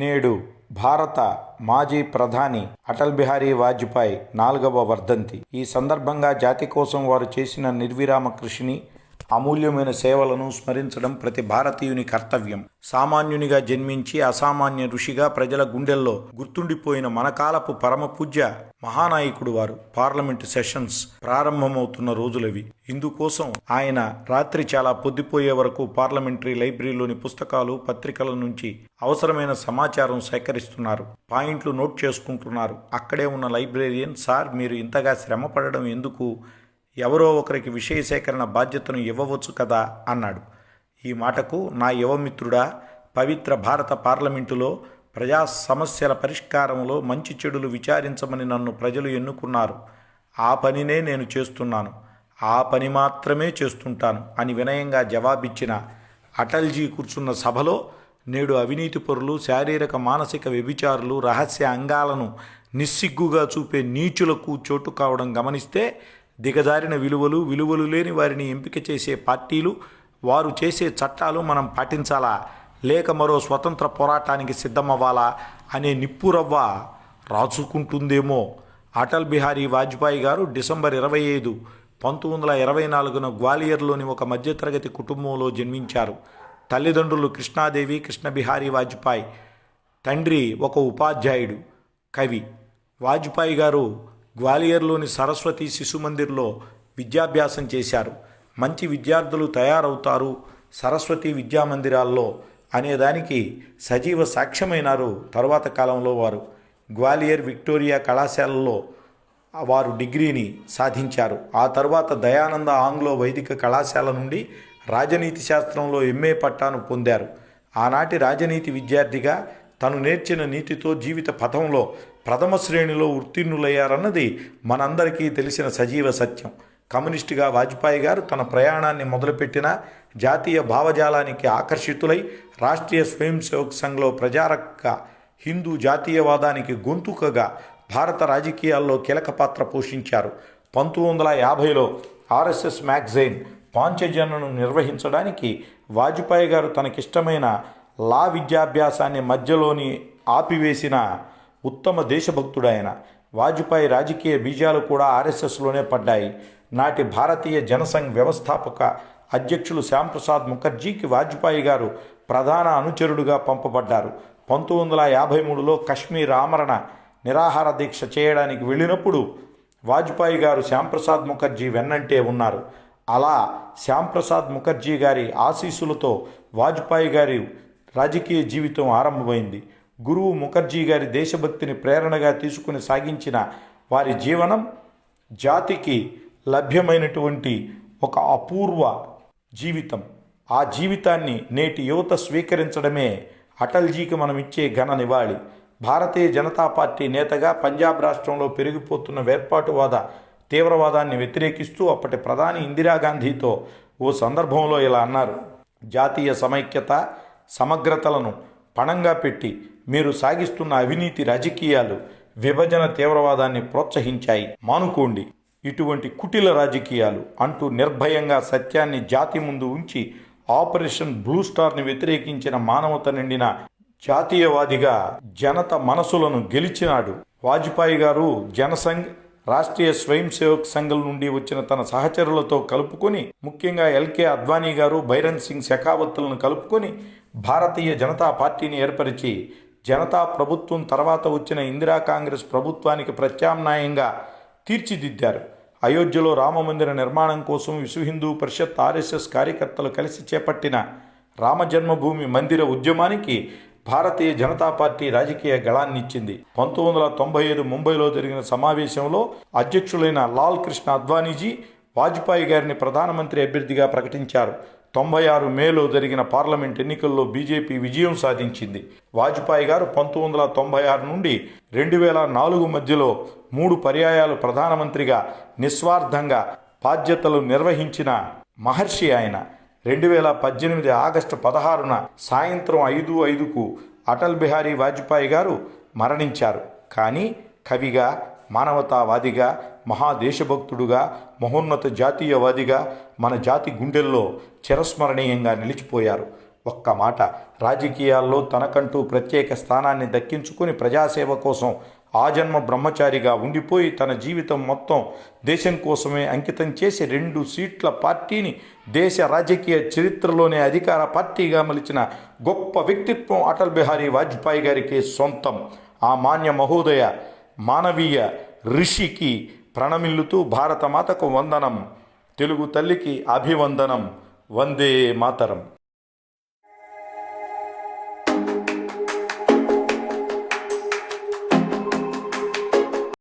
నేడు భారత మాజీ ప్రధాని అటల్ బిహారీ వాజ్పేయి నాలుగవ వర్ధంతి. ఈ సందర్భంగా జాతి కోసం వారు చేసిన నిర్విరామ కృషిని అమూల్యమైన సేవలను స్మరించడం ప్రతి భారతీయుని కర్తవ్యం. సామాన్యునిగా జన్మించి అసామాన్య ఋషిగా ప్రజల గుండెల్లో గుర్తుండిపోయిన మనకాలపు పరమ పూజ్య మహానాయకుడు వారు పార్లమెంట్ సెషన్స్ ప్రారంభమవుతున్న రోజులవి. ఇందుకోసం ఆయన రాత్రి చాలా పొద్దుపోయే వరకు పార్లమెంటరీ లైబ్రరీలోని పుస్తకాలు పత్రికల నుంచి అవసరమైన సమాచారం సేకరిస్తున్నారు. పాయింట్లు నోట్ చేసుకుంటున్నారు. అక్కడే ఉన్న లైబ్రేరియన్ సార్ మీరు ఇంతగా శ్రమ పడడం ఎందుకు? ఎవరో ఒకరికి విషయ సేకరణ బాధ్యతను ఇవ్వవచ్చు కదా అన్నాడు. ఈ మాటకు నా యువమిత్రుడా పవిత్ర భారత పార్లమెంటులో ప్రజా సమస్యల పరిష్కారంలో మంచి చెడులు విచారించమని నన్ను ప్రజలు ఎన్నుకున్నారు. ఆ పనినే నేను చేస్తున్నాను. ఆ పని మాత్రమే చేస్తుంటాను అని వినయంగా జవాబిచ్చిన అటల్జీ కూర్చున్న సభలో నేడు అవినీతి పరులు శారీరక మానసిక వ్యభిచారులు రహస్య అంగాలను నిస్సిగ్గుగా చూపే నీచులకు చోటు కావడం గమనిస్తే దిగజారిన విలువలు విలువలు లేని వారిని ఎంపిక చేసే పార్టీలు వారు చేసే చట్టాలు మనం పాటించాలా? లేక మరో స్వతంత్ర పోరాటానికి సిద్ధమవ్వాలా? అనే నిప్పురవ్వ రాచుకుంటుందేమో అటల్ బిహారీ వాజ్పేయి గారు డిసెంబర్ ఇరవై ఐదు పంతొమ్మిది వందల ఇరవై నాలుగున గ్వాలియర్లోని ఒక మధ్యతరగతి కుటుంబంలో జన్మించారు. తల్లిదండ్రులు కృష్ణాదేవి కృష్ణ బిహారీ వాజ్పేయి. తండ్రి ఒక ఉపాధ్యాయుడు కవి. వాజ్పేయి గారు గ్వాలియర్లోని సరస్వతి శిశు మందిర్లో విద్యాభ్యాసం చేశారు. మంచి విద్యార్థులు తయారవుతారు సరస్వతి విద్యా మందిరాల్లో అనేదానికి సజీవ సాక్ష్యమైనారు తరువాత కాలంలో వారు. గ్వాలియర్ విక్టోరియా కళాశాలలో వారు డిగ్రీని సాధించారు. ఆ తర్వాత దయానంద ఆంగ్లో వైదిక కళాశాల నుండి రాజనీతి శాస్త్రంలో ఎంఏ పట్టాను పొందారు. ఆనాటి రాజనీతి విద్యార్థిగా తను నేర్చిన నీతితో జీవిత పథంలో ప్రథమ శ్రేణిలో ఉత్తీర్ణులయ్యారన్నది మనందరికీ తెలిసిన సజీవ సత్యం. కమ్యూనిస్టుగా వాజ్పేయి గారు తన ప్రయాణాన్ని మొదలుపెట్టిన జాతీయ భావజాలానికి ఆకర్షితులై రాష్ట్రీయ స్వయం సేవక్ సంఘ్లో ప్రజారక్క హిందూ జాతీయవాదానికి గొంతుకగా భారత రాజకీయాల్లో కీలక పాత్ర పోషించారు. పంతొమ్మిది వందల యాభైలో ఆర్ఎస్ఎస్ మ్యాగజైన్ పాంచజన్ను నిర్వహించడానికి వాజ్పేయి గారు తనకిష్టమైన లా విద్యాభ్యాసాన్ని మధ్యలోని ఆపివేసిన ఉత్తమ దేశభక్తుడైన వాజ్పేయి రాజకీయ బీజాలు కూడా ఆర్ఎస్ఎస్లోనే పడ్డాయి. నాటి భారతీయ జనసంఘ్ వ్యవస్థాపక అధ్యక్షులు శ్యాంప్రసాద్ ముఖర్జీకి వాజ్పేయి గారు ప్రధాన అనుచరుడుగా పంపబడ్డారు. పంతొమ్మిది వందల యాభై మూడులో కశ్మీర్ ఆమరణ నిరాహార దీక్ష చేయడానికి వెళ్ళినప్పుడు వాజ్పేయి గారు శ్యాంప్రసాద్ ముఖర్జీ వెన్నంటే ఉన్నారు. అలా శ్యాంప్రసాద్ ముఖర్జీ గారి ఆశీస్సులతో వాజ్పేయి గారి రాజకీయ జీవితం ఆరంభమైంది. గురువు ముఖర్జీ గారి దేశభక్తిని ప్రేరణగా తీసుకుని సాగించిన వారి జీవనం జాతికి లభ్యమైనటువంటి ఒక అపూర్వ జీవితం. ఆ జీవితాన్ని నేటి యువత స్వీకరించడమే అటల్జీకి మనం ఇచ్చే ఘన నివాళి. భారతీయ జనతా పార్టీ నేతగా పంజాబ్ రాష్ట్రంలో పెరిగిపోతున్న వేర్పాటువాద తీవ్రవాదాన్ని వ్యతిరేకిస్తూ అప్పటి ప్రధాని ఇందిరాగాంధీతో ఓ సందర్భంలో ఇలా అన్నారు. జాతీయ సమైక్యత సమగ్రతలను పణంగా పెట్టి మీరు సాగిస్తున్న అవినీతి రాజకీయాలు విభజన తీవ్రవాదాన్ని ప్రోత్సహించాయి. మానుకోండి. ఇటువంటి కుటిల రాజకీయాలు అంటూ నిర్భయంగా సత్యాన్ని జాతి ముందు ఉంచి ఆపరేషన్ బ్లూ స్టార్ని వ్యతిరేకించిన మానవత నిండిన జాతీయవాదిగా జనత మనసులను గెలిచినాడు. వాజ్పేయి గారు జనసంఘ్ రాష్ట్రీయ స్వయం సేవక్ సంఘం నుండి వచ్చిన తన సహచరులతో కలుపుకొని ముఖ్యంగా ఎల్కే అద్వానీ గారు బైరన్ సింగ్ శకావత్తులను కలుపుకొని భారతీయ జనతా పార్టీని ఏర్పరిచి జనతా ప్రభుత్వం తర్వాత వచ్చిన ఇందిరా కాంగ్రెస్ ప్రభుత్వానికి ప్రత్యామ్నాయంగా తీర్చిదిద్దారు. అయోధ్యలో రామమందిర నిర్మాణం కోసం విశ్వ హిందూ పరిషత్ ఆర్ఎస్ఎస్ కార్యకర్తలు కలిసి చేపట్టిన రామజన్మభూమి మందిర ఉద్యమానికి భారతీయ జనతా పార్టీ రాజకీయ గళాన్నిచ్చింది. పంతొమ్మిది వందల తొంభై ఐదు ముంబైలో జరిగిన సమావేశంలో అధ్యక్షులైన లాల్ కృష్ణ అద్వానీజీ వాజ్పేయి గారిని ప్రధానమంత్రి అభ్యర్థిగా ప్రకటించారు. తొంభై ఆరు మేలో జరిగిన పార్లమెంట్ ఎన్నికల్లో బీజేపీ విజయం సాధించింది. వాజ్పేయి గారు పంతొమ్మిది వందల తొంభై ఆరు నుండి రెండు వేల నాలుగు మధ్యలో మూడు పర్యాయాలు ప్రధానమంత్రిగా నిస్వార్థంగా బాధ్యతలు నిర్వహించిన మహర్షి ఆయన రెండు వేల పద్దెనిమిది ఆగస్టు పదహారున సాయంత్రం ఐదు ఐదుకు అటల్ బిహారీ వాజ్పేయి గారు మరణించారు. కానీ కవిగా మానవతావాదిగా మహాదేశభక్తుడుగా మహోన్నత జాతీయవాదిగా మన జాతి గుండెల్లో చిరస్మరణీయంగా నిలిచిపోయారు. ఒక్క మాట రాజకీయాల్లో తనకంటూ ప్రత్యేక స్థానాన్ని దక్కించుకుని ప్రజాసేవ కోసం ఆజన్మ బ్రహ్మచారిగా ఉండిపోయి తన జీవితం మొత్తం దేశం కోసమే అంకితం చేసి రెండు సీట్ల పార్టీని దేశ రాజకీయ చరిత్రలోనే అధికార పార్టీగా మలిచిన గొప్ప వ్యక్తిత్వం అటల్ బిహారీ వాజ్పేయి గారికి సొంతం. ఆ మాన్య మహోదయ మానవీయ ఋషికి ప్రణమిల్లుతూ భారతమాతకు వందనం తెలుగు తల్లికి అభివందనం వందే మాతరం.